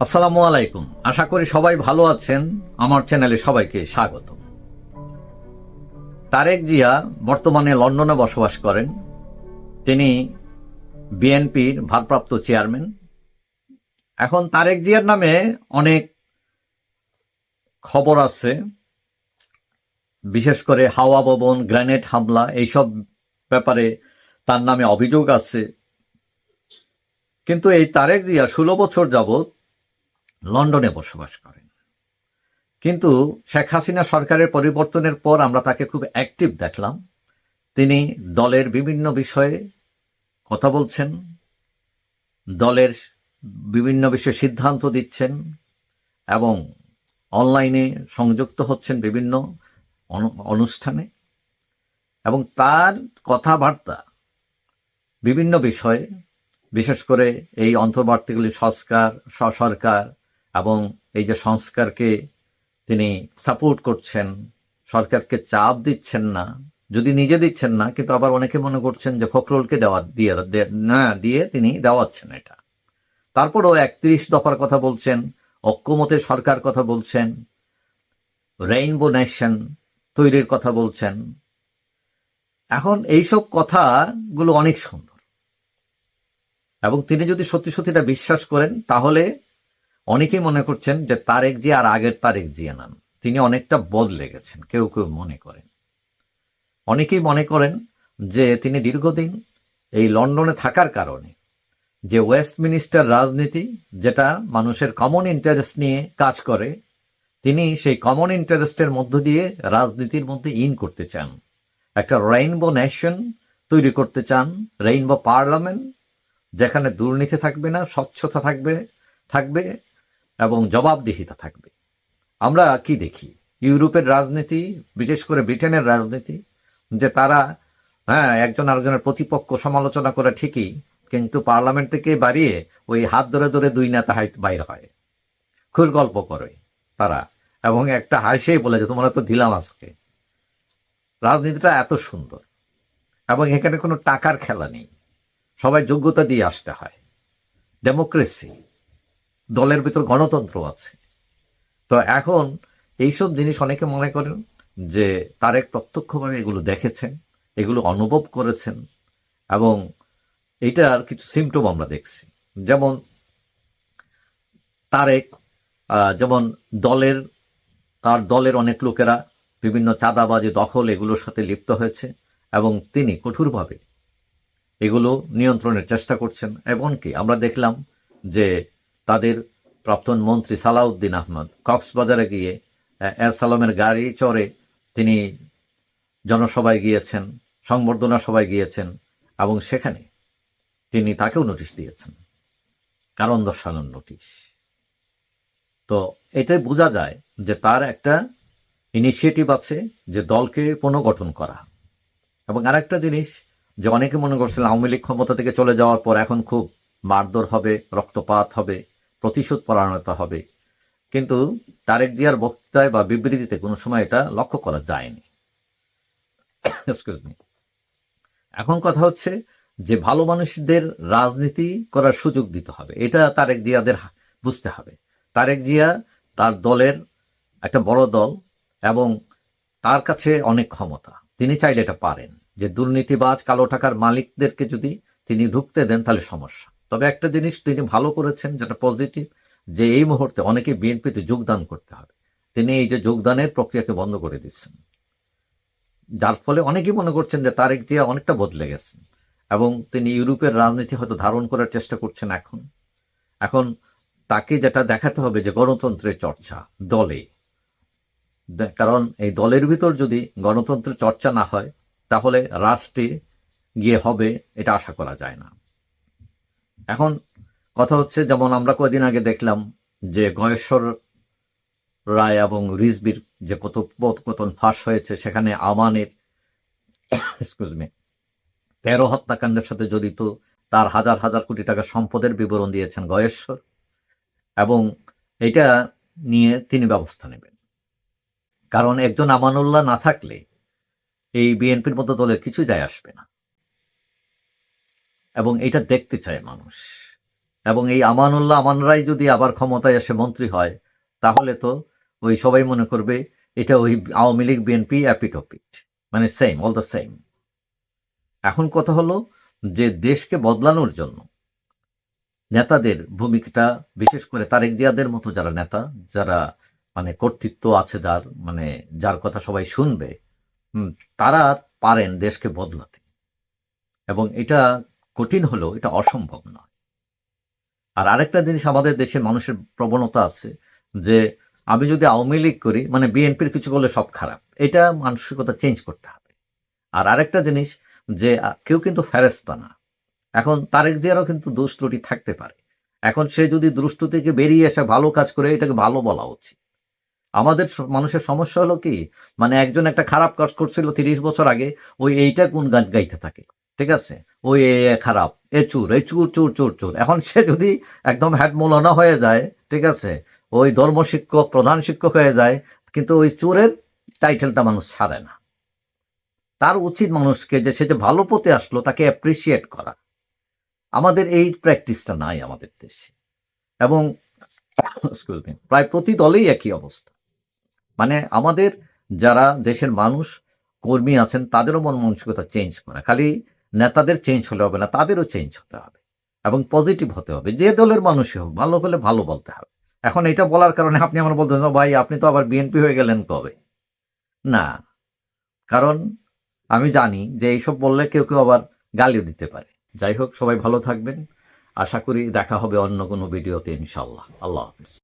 আসসালামু আলাইকুম। আশা করি সবাই ভালো আছেন। আমার চ্যানেলে সবাইকে স্বাগত। তারেক জিয়া বর্তমানে লন্ডনে বসবাস করেন। তিনি বিএনপির ভারপ্রাপ্ত চেয়ারম্যান। এখন তারেক জিয়ার নামে অনেক খবর আছে। বিশেষ করে হাওয়া ভবন, গ্রেনেড হামলা, এইসব ব্যাপারে তার নামে অভিযোগ আছে। কিন্তু এই তারেক জিয়া ষোলো বছর যাবৎ লন্ডনে বসবাস করেন। কিন্তু শেখ হাসিনা সরকারের পরিবর্তনের পর আমরা তাকে খুব অ্যাক্টিভ দেখলাম। তিনি দলের বিভিন্ন বিষয়ে কথা বলছেন, দলের বিভিন্ন বিষয়ে সিদ্ধান্ত দিচ্ছেন এবং অনলাইনে সংযুক্ত হচ্ছেন বিভিন্ন অনু- অনুষ্ঠানে। এবং তার কথাবার্তা বিভিন্ন বিষয়ে, বিশেষ করে এই অন্তর্বর্তীগুলি সংস্কার, সরকার এবং এই যে সংস্কারকে তিনি সাপোর্ট করছেন, সরকারকে চাপ দিচ্ছেন না, যদি নিজে দিচ্ছেন না, কিন্তু আবার অনেকে মনে করছেন যে ফখরুলকে দেওয়া, দিয়ে না, দিয়ে তিনি দেওয়াচ্ছেন এটা। তারপরও একত্রিশ দফার কথা বলছেন ঐক্যমতের সরকার কথা বলছেন রেইনবো নেশন তৈরির কথা বলছেন। এখন এইসব কথাগুলো অনেক সুন্দর। এবং তিনি যদি সত্যি সত্যিটা বিশ্বাস করেন, তাহলে অনেকেই মনে করছেন যে তারেক জি আর আগের তারেক জিয়া নান তিনি অনেকটা বদলে গেছেন, কেউ কেউ মনে করেন। অনেকেই মনে করেন যে তিনি দীর্ঘদিন এই লন্ডনে থাকার কারণে যে ওয়েস্টমিনিস্টার রাজনীতি, যেটা মানুষের কমন ইন্টারেস্ট নিয়ে কাজ করে, তিনি সেই কমন ইন্টারেস্টের মধ্য দিয়ে রাজনীতির মধ্যে ইন করতে চান। একটা রেইনবো নেশন তৈরি করতে চান রেইনবো পার্লামেন্ট যেখানে দুর্নীতি থাকবে না, স্বচ্ছতা থাকবে থাকবে এবং জবাবদিহিতা থাকবে। আমরা কি দেখি? ইউরোপের রাজনীতি, বিশেষ করে ব্রিটেনের রাজনীতি, যে তারা হ্যাঁ একজন আরেকজনের প্রতিপক্ষ সমালোচনা করে ঠিকই, কিন্তু পার্লামেন্ট থেকে বাড়িয়ে ওই হাত ধরে ধরে দুই নেতা হাইট বাইর হয়। খুশ গল্প করে তারা। এবং একটা হাসিই বলে যে, তোমরা তো দিলাম আজকে। রাজনীতিটা এত সুন্দর। এবং এখানে কোনো টাকার খেলা নেই। সবাই যোগ্যতা দিয়ে আসতে হয়। ডেমোক্রেসি। দলের ভিতর গণতন্ত্র আছে। তো এখন এইসব জিনিস অনেকে মনে করেন যে তারেক প্রত্যক্ষভাবে এগুলো দেখেছেন, এগুলো অনুভব করেছেন এবং এটার কিছু সিমটম আমরা দেখছি। যেমন তারেক যেমন দলের, তার দলের অনেক লোকেরা বিভিন্ন চাঁদাবাজি, দখল এগুলোর সাথে লিপ্ত হয়েছে এবং তিনি কঠোরভাবে এগুলো নিয়ন্ত্রণের চেষ্টা করছেন। এমনকি আমরা দেখলাম যে তাদের প্রাক্তন মন্ত্রী সালাউদ্দিন আহমদ। কক্সবাজারে গিয়ে এস সালামের গাড়ি চড়ে তিনি জনসভায় গিয়েছেন, সংবর্ধনা সভায় গিয়েছেন এবং সেখানে তিনি তাকেও নোটিশ দিয়েছেন। কারণ দর্শানোর নোটিশ। তো এটাই বোঝা যায় যে তার একটা ইনিশিয়েটিভ আছে যে দলকে পুনর্গঠন করা। এবং আরেকটা জিনিস যে অনেকে মনে করছিলেন আওয়ামী লীগ ক্ষমতা থেকে চলে যাওয়ার পর এখন খুব মারধর হবে, রক্তপাত হবে। প্রতিশোধ পরায়ণতা হবে। কিন্তু তারেক জিয়ার বক্তৃতায় বা বিবৃতিতে কোনো সময় এটা লক্ষ্য করা যায়নি। এখন কথা হচ্ছে যে ভালো মানুষদের রাজনীতি করার সুযোগ দিতে হবে। এটা তারেক জিয়াদের বুঝতে হবে। তারেক জিয়া তার দলের একটা বড় দল এবং তার কাছে অনেক ক্ষমতা। তিনি চাইলে এটা পারেন। যে দুর্নীতিবাজ কালো টাকার মালিকদেরকে যদি তিনি ঢুকতে দেন তাহলে সমস্যা। তবে একটা জিনিস তিনি ভালো করেছেন, যেটা পজিটিভ যে এই মুহূর্তে অনেকে বিএনপিতে যোগদান করতে হবে। তিনি এই যে যোগদানের প্রক্রিয়াকে বন্ধ করে দিচ্ছেন। যার ফলে অনেকেই মনে করছেন যে তারেক জিয়া অনেকটা বদলে গেছেন এবং তিনি ইউরোপের রাজনীতি হয়তো ধারণ করার চেষ্টা করছেন এখন। এখন তাকে যেটা দেখাতে হবে যে গণতন্ত্রের চর্চা দলে। কারণ এই দলের ভিতর যদি গণতন্ত্রের চর্চা না হয়, তাহলে রাষ্ট্রে গিয়ে হবে, এটা আশা করা যায় না। এখন কথা হচ্ছে, যেমন আমরা কয়দিন আগে দেখলাম যে গয়েশ্বর রায় এবং রিজবির যে কত কথোপকথন ফাঁস হয়েছে, সেখানে আমানের এক্সকিউজ মি তেরো হত্যাকাণ্ডের সাথে জড়িত তার হাজার হাজার কোটি টাকা সম্পদের বিবরণ দিয়েছেন গয়েশ্বর এবং এটা নিয়ে তিনি ব্যবস্থা নেবেন। কারণ একজন আমানুল্লাহ না থাকলে এই বিএনপির মতো দলের কিছু যায় আসবে না। এবং এটা দেখতে চায় মানুষ। এবং এই আমানুল্লাহ আমানরাই যদি আবার ক্ষমতায় এসে মন্ত্রী হয়, তাহলে তো ওই সবাই মনে করবে এটা ওই আওয়ামী লীগ বিএনপি অ্যাপিটপিট মানে সেম অল দ্য সেম এখন কথা হলো যে দেশকে বদলানোর জন্য নেতাদের ভূমিকাটা, বিশেষ করে তারেক জিয়াদের মতো যারা নেতা, যারা মানে কর্তৃত্ব আছে যার মানে যার কথা সবাই শুনবে তারা পারেন দেশকে বদলাতে। এবং এটা কঠিন হলেও এটা অসম্ভব নয়। আর আরেকটা জিনিস আমাদের দেশে মানুষের প্রবণতা আছে যে আমি যদি আওয়ামী লীগ করি মানে বিএনপির কিছু করলে সব খারাপ। এটা মানসিকতা চেঞ্জ করতে হবে। আর আরেকটা জিনিস যে কেউ কিন্তু ফেরেস্তা না। এখন তারেক জিয়ারও কিন্তু দোষ ত্রুটি থাকতে পারে। এখন সে যদি দুষ্ট থেকে বেরিয়ে এসে ভালো কাজ করে, এটাকে ভালো বলা উচিত। আমাদের মানুষের সমস্যা হলো কি? মানে একজন একটা খারাপ কাজ করছিল তিরিশ বছর আগে, ওই এইটা কোন গান গাইতে থাকে? ঠিক আছে? ওই খারাপ। এ, চুর এই চুর চুর চুর চুর। এখন সে যদি একদম হ্যাড মৌলানা হয়ে যায়, ঠিক আছে, ওই ধর্ম শিক্ষক, প্রধান শিক্ষক হয়ে যায়, কিন্তু ওই চোরের টাইটেলটা মানুষ ছাড়ে না। তার উচিত মানুষকে যে সে যে ভালো পথে আসলো, তাকে অ্যাপ্রিসিয়েট করা। আমাদের এই প্র্যাকটিসটা নাই আমাদের দেশে। এবং প্রায় প্রতি দলেই একই অবস্থা। মানে আমাদের যারা দেশের মানুষ, কর্মী আছেন, তাদেরও মন মানসিকতা চেঞ্জ করা। খালি নেতাদের চেঞ্জ হলে হবে না, তাদেরও চেঞ্জ হতে হবে এবং পজিটিভ হতে হবে। যে দলের মানুষই হোক, ভালো হলে ভালো বলতে হবে। এখন এটা বলার কারণে আপনি আমার বলতেন "ও ভাই, আপনি তো আবার বিএনপি হয়ে গেলেন কবে? না। কারণ আমি জানি যে এইসব বললে কেউ কেউ আবার গালিও দিতে পারে। যাই হোক, সবাই ভালো থাকবেন। আশা করি দেখা হবে অন্য কোনো ভিডিওতে ইনশাল্লাহ আল্লাহ হাফিজ।